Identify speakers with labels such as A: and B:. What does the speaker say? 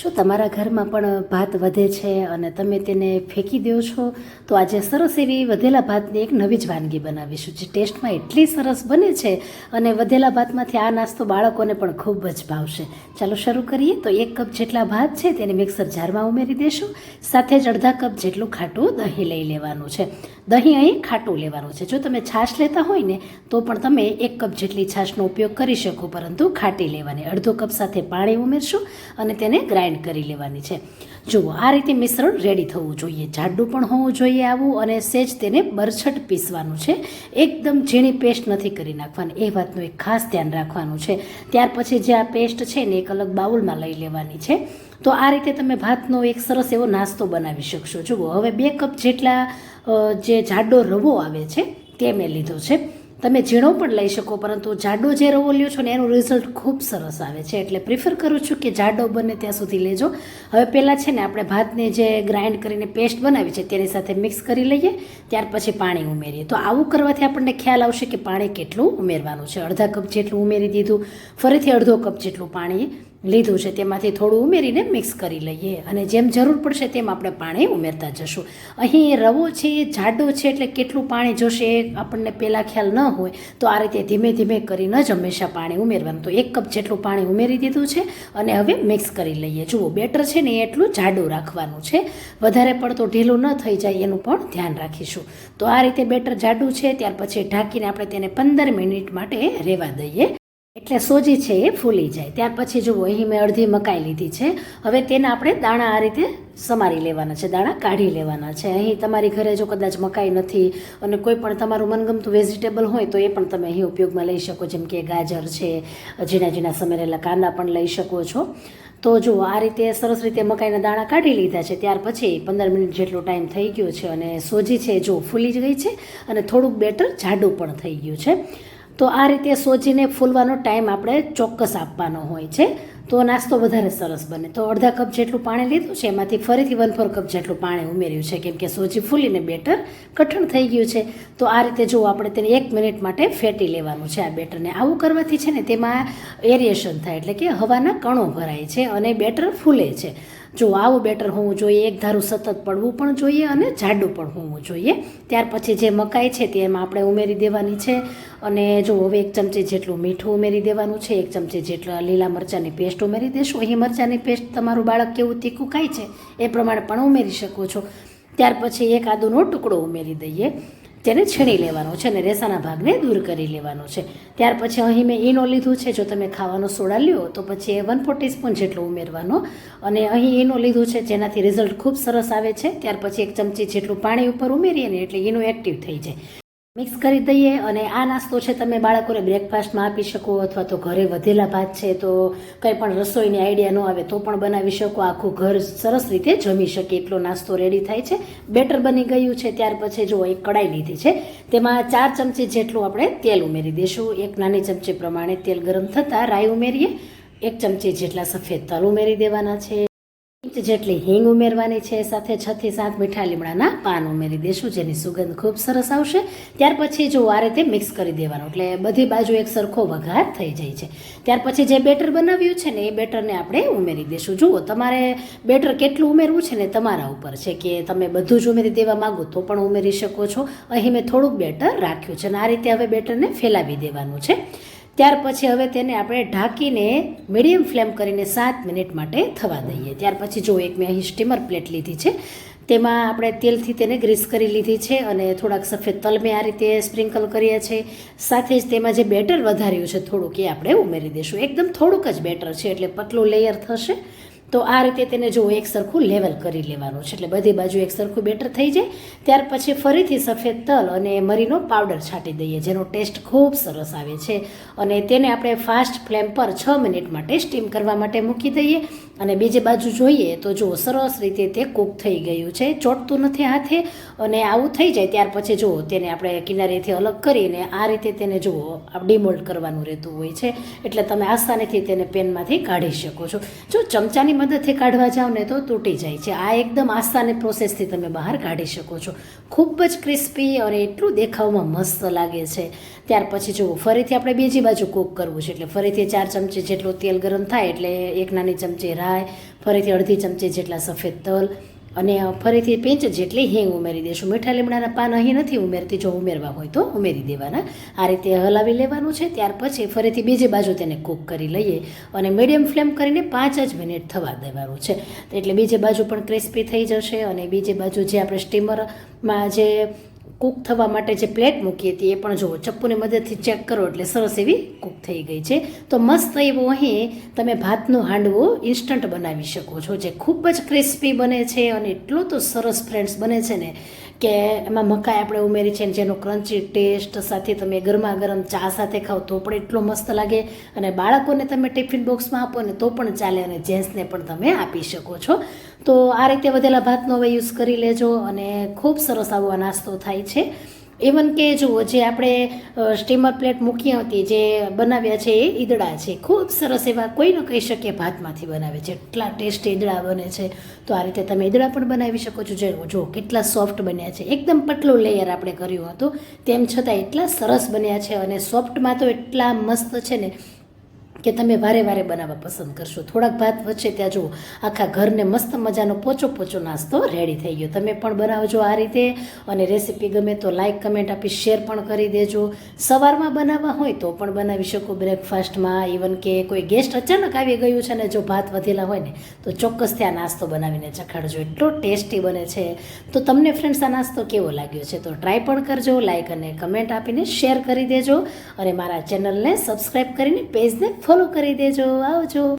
A: શું તમારા ઘરમાં પણ ભાત વધે છે અને તમે તેને ફેંકી દો છો? તો આજે સરસ એવી વધેલા ભાતની એક નવી જ વાનગી બનાવીશું, જે ટેસ્ટમાં એટલી સરસ બને છે અને વધેલા ભાતમાંથી આ નાસ્તો બાળકોને પણ ખૂબ જ ભાવશે. ચાલો શરૂ કરીએ. તો એક કપ જેટલા ભાત છે તેને મિક્સર જારમાં ઉમેરી દેશું. સાથે જ અડધા કપ જેટલું ખાટું દહીં લઈ લેવાનું છે. દહીં અહીં ખાટું લેવાનું છે. જો તમે છાશ લેતા હોય ને, તો પણ તમે એક કપ જેટલી છાશનો ઉપયોગ કરી શકો, પરંતુ ખાટી લેવાની. અડધો કપ સાથે પાણી ઉમેરશું અને તેને ગ્રાઇન્ડ કરી લેવાની છે. જુઓ, આ રીતે મિશ્રણ રેડી થવું જોઈએ. જાડું પણ હોવું જોઈએ આવું અને સેજ તેને બરછટ પીસવાનું છે. એકદમ ઝીણી પેસ્ટ નથી કરી નાખવાની. એ વાતનું એક ખાસ ધ્યાન રાખવાનું છે. ત્યાર પછી જે આ પેસ્ટ છે ને, એક અલગ બાઉલમાં લઈ લેવાની છે. તો આ રીતે તમે ભાતનો એક સરસ એવો નાસ્તો બનાવી શકશો. જુઓ, હવે બે કપ જેટલા જે જાડો રવો આવે છે, તે મેં લીધો છે. તમે ઝીણો પણ લઈ શકો, પરંતુ જાડો જે રવો લ્યો છો ને, એનું રિઝલ્ટ ખૂબ સરસ આવે છે. એટલે પ્રિફર કરું છું કે જાડો બને ત્યાં સુધી લેજો. હવે પહેલાં છે ને, આપણે ભાતને જે ગ્રાઇન્ડ કરીને પેસ્ટ બનાવી છે, તેની સાથે મિક્સ કરી લઈએ, ત્યાર પછી પાણી ઉમેરીએ. તો આવું કરવાથી આપણને ખ્યાલ આવશે કે પાણી કેટલું ઉમેરવાનું છે. અડધા કપ જેટલું ઉમેરી દીધું, ફરીથી અડધો કપ જેટલું પાણી લીધું છે, તેમાંથી થોડું ઉમેરીને મિક્સ કરી લઈએ. અને જેમ જરૂર પડશે તેમ આપણે પાણી ઉમેરતા જશું. અહીં રવો છે એ જાડો છે, એટલે કેટલું પાણી જોશે એ આપણને પહેલાં ખ્યાલ ન હોય, તો આ રીતે ધીમે ધીમે કરીને જ હંમેશા પાણી ઉમેરવાનું. તો એક કપ જેટલું પાણી ઉમેરી દીધું છે અને હવે મિક્સ કરી લઈએ. જુઓ, બેટર છે ને એ એટલું જાડું રાખવાનું છે. વધારે પડતો ઢીલું ન થઈ જાય એનું પણ ધ્યાન રાખીશું. તો આ રીતે બેટર જાડું છે, ત્યાર પછી ઢાંકીને આપણે તેને પંદર મિનિટ માટે રહેવા દઈએ. એટલે સોજી છે એ ફૂલી જાય. ત્યાર પછી જુઓ, અહીં મેં અડધી મકાઈ લીધી છે. હવે તેને આપણે દાણા આ રીતે સમારી લેવાના છે, દાણા કાઢી લેવાના છે. અહીં તમારી ઘરે જો કદાચ મકાઈ નથી અને કોઈ પણ તમારું મનગમતું વેજીટેબલ હોય તો એ પણ તમે અહીં ઉપયોગમાં લઈ શકો, જેમ કે ગાજર છે, ઝીણા ઝીણા સમેરેલા કાંદા પણ લઈ શકો છો. તો જુઓ, આ રીતે સરસ રીતે મકાઈના દાણા કાઢી લીધા છે. ત્યાર પછી પંદર મિનિટ જેટલો ટાઈમ થઈ ગયો છે અને સોજી છે જો ફૂલી જ ગઈ છે અને થોડુંક બેટર જાડું પણ થઈ ગયું છે. તો આ રીતે સોજીને ફૂલવાનો ટાઈમ આપણે ચોક્કસ આપવાનો હોય છે. તો નાસ્તો વધારે સરસ બને. તો અડધા કપ જેટલું પાણી લીધું છે, એમાંથી ફરીથી વન ફોર કપ જેટલું પાણી ઉમેર્યું છે, કેમ કે સોજી ફૂલીને બેટર કઠણ થઈ ગયું છે. તો આ રીતે જો આપણે તેને એક મિનિટ માટે ફેટી લેવાનું છે આ બેટરને. આવું કરવાથી છે ને તેમાં એરિએશન થાય, એટલે કે હવાના કણો ભરાય છે અને બેટર ફૂલે છે. જો આવું બેટર હોવું જોઈએ, એક ધારું સતત પડવું પણ જોઈએ અને જાડું પણ હોવું જોઈએ. ત્યાર પછી જે મકાઈ છે તે એમાં આપણે ઉમેરી દેવાની છે અને જો હવે એક ચમચી જેટલું મીઠું ઉમેરી દેવાનું છે, એક ચમચી જેટલા લીલા મરચાંની પેસ્ટ ઉમેરી દેશું. અહીં મરચાંની પેસ્ટ તમારું બાળક કેવું તીખું ખાય છે એ પ્રમાણે પણ ઉમેરી શકો છો. ત્યાર પછી એક આદુનો ટુકડો ઉમેરી દઈએ. તેને છીણી લેવાનો છે અને રેસાના ભાગને દૂર કરી લેવાનો છે. ત્યાર પછી અહીં મેં ઈનો લીધું છે. જો તમે ખાવાનો સોડા લ્યો, તો પછી એ વન ફોર ટીસ્પૂન જેટલો ઉમેરવાનો. અને અહીં ઈનો લીધું છે, જેનાથી રિઝલ્ટ ખૂબ સરસ આવે છે. ત્યાર પછી એક ચમચી જેટલું પાણી ઉપર ઉમેરીએ ને એટલે ઈનો એક્ટિવ થઈ જાય. મિક્સ કરી દઈએ અને આ નાસ્તો છે તમે બાળકોને બ્રેકફાસ્ટમાં આપી શકો અથવા તો ઘરે વધેલા ભાત છે તો કંઈ પણ રસોઈની આઈડિયા ન આવે તો પણ બનાવી શકો. આખું ઘર સરસ રીતે જમી શકે એટલો નાસ્તો રેડી થાય છે. બેટર બની ગયું છે. ત્યાર પછી જો એક કડાઈ લીધી છે. તેમાં ચાર ચમચી જેટલું આપણે તેલ ઉમેરી દઈશું. એક નાની ચમચી પ્રમાણે તેલ ગરમ થતાં રાઈ ઉમેરીએ. એક ચમચી જેટલા સફેદ તલ ઉમેરી દેવાના છે. ઇંચ જેટલી હિંગ ઉમેરવાની છે, સાથે છ થી સાત મીઠા લીમડાના પાન ઉમેરી દેશું, જેની સુગંધ ખૂબ સરસ આવશે. ત્યાર પછી જો આ રીતે મિક્સ કરી દેવાનું, એટલે બધી બાજુ એક સરખો વઘાર થઈ જાય છે. ત્યાર પછી જે બેટર બનાવ્યું છે ને, એ બેટરને આપણે ઉમેરી દેશું. જુઓ, તમારે બેટર કેટલું ઉમેરવું છે ને, તમારા ઉપર છે કે તમે બધું જ ઉમેરી દેવા માંગો તો પણ ઉમેરી શકો છો. અહીં મેં થોડુંક બેટર રાખ્યું છે અને આ રીતે હવે બેટરને ફેલાવી દેવાનું છે. ત્યાર પછી હવે તેને આપણે ઢાંકીને મીડિયમ ફ્લેમ કરીને સાત મિનિટ માટે થવા દઈએ. ત્યાર પછી જો એક મેં અહીં સ્ટીમર પ્લેટ લીધી છે, તેમાં આપણે તેલથી તેને ગ્રીસ કરી લીધી છે અને થોડાક સફેદ તલ મેં આ રીતે સ્પ્રિંકલ કર્યા છે. સાથે જ તેમાં જે બેટર વધાર્યું છે થોડુંક એ આપણે ઉમેરી દઈશું. એકદમ થોડુંક જ બેટર છે, એટલે પતલું લેયર થશે. તો આ રીતે તેને જો એક સરખું લેવલ કરી લેવાનું છે. એટલે બધી બાજુ એક સરખું બેટર થઈ જાય. ત્યાર પછી ફરીથી સફેદ તલ અને મરીનો પાવડર છાંટી દઈએ, જેનો ટેસ્ટ ખૂબ સરસ આવે છે. અને તેને આપણે ફાસ્ટ ફ્લેમ પર છ મિનિટ માટે સ્ટીમ કરવા માટે મૂકી દઈએ. અને બીજી બાજુ જોઈએ તો જુઓ સરસ રીતે તે કૂક થઈ ગયું છે. ચોટતું નથી હાથે અને આવું થઈ જાય ત્યાર પછી જુઓ તેને આપણે કિનારેથી અલગ કરીને આ રીતે તેને જુઓ ડિમોલ્ડ કરવાનું રહેતું હોય છે. એટલે તમે આસાનીથી તેને પેનમાંથી કાઢી શકો છો. જો ચમચાની મદદથી કાઢવા જાઓ ને તો તૂટી જાય છે. આ એકદમ આસાની પ્રોસેસથી તમે બહાર કાઢી શકો છો. ખૂબ જ ક્રિસ્પી અને એટલું દેખાવમાં મસ્ત લાગે છે. ત્યાર પછી જુઓ, ફરીથી આપણે બીજી બાજુ કૂક કરવું છે. એટલે ફરીથી ચાર ચમચી જેટલું તેલ ગરમ થાય એટલે એક નાની ચમચી રાય ફરીથી અડધી ચમચી જેટલા સફેદ તલ અને ફરીથી પેંચ જેટલી હિંગ ઉમેરી દઈશું મીઠા લીમડાના પાન અહીં નથી ઉમેરતી. જો ઉમેરવા હોય તો ઉમેરી દેવાના. આ રીતે હલાવી લેવાનું છે. ત્યાર પછી ફરીથી બીજી બાજુ તેને કૂક કરી લઈએ અને મીડિયમ ફ્લેમ કરીને પાંચ જ મિનિટ થવા દેવાનું છે. એટલે બીજી બાજુ પણ ક્રિસ્પી થઈ જશે અને બીજી બાજુ જે આપણે સ્ટીમરમાં જે કૂક થવા માટે જે પ્લેટ મૂકી હતી એ પણ જુઓ, ચપ્પુની મદદથી ચેક કરો એટલે સરસ એવી કૂક થઈ ગઈ છે. તો મસ્ત એવો અહીં તમે ભાતનો હાંડવો ઇન્સ્ટન્ટ બનાવી શકો છો, જે ખૂબ જ ક્રિસ્પી બને છે અને એટલો તો સરસ ફ્રેન્ડ્સ બને છે ને કે એમાં મકાઈ આપણે ઉમેરી છે જેનો ક્રન્ચી ટેસ્ટ સાથે તમે ગરમા ગરમ ચા સાથે ખાઓ તો પણ એટલો મસ્ત લાગે. અને બાળકોને તમે ટિફિન બોક્સમાં આપો ને તો પણ ચાલે અને જેન્ટ્સને પણ તમે આપી શકો છો. તો આ રીતે વધેલા ભાતનો હવે યુઝ કરી લેજો અને ખૂબ સરસ આવો નાસ્તો થાય છે. ઇવન કે જુઓ, જે આપણે સ્ટીમર પ્લેટ મૂકી હતી, જે બનાવ્યા છે એ ઈદડા છે. ખૂબ સરસ એવા કોઈ ન કહી શકીએ ભાતમાંથી બનાવે. છે એટલા ટેસ્ટ ઈદડા બને છે, તો આ રીતે તમે ઈદડા પણ બનાવી શકો છો. જે જુઓ, કેટલા સોફ્ટ બન્યા છે. એકદમ પતલું લેયર આપણે કર્યું હતું. તેમ છતાં એટલા સરસ બન્યા છે અને સોફ્ટમાં તો એટલા મસ્ત છે ને કે તમે વારે વારે બનાવવા પસંદ કરશો. થોડાક ભાત વચ્ચે ત્યાં જુઓ, આખા ઘરને મસ્ત મજાનો પોચો પોચો નાસ્તો રેડી થઈ ગયો. તમે પણ બનાવજો આ રીતે અને રેસીપી ગમે તો લાઇક કમેન્ટ આપી શેર પણ કરી દેજો. સવારમાં બનાવવા હોય તો પણ બનાવી શકો. બ્રેકફાસ્ટમાં ઇવન કે કોઈ ગેસ્ટ અચાનક આવી ગયું છે ને જો ભાત વધેલા હોય ને, તો ચોક્કસ ત્યાં નાસ્તો બનાવીને ચખાડજો એટલો ટેસ્ટી બને છે. તો તમને ફ્રેન્ડ્સ આ નાસ્તો કેવો લાગ્યો છે? તો ટ્રાય પણ કરજો લાઇક અને કમેન્ટ આપીને શેર કરી દેજો. અને મારા ચેનલને સબસ્ક્રાઈબ કરીને પેજને ફોલો કરી દેજો આવજો.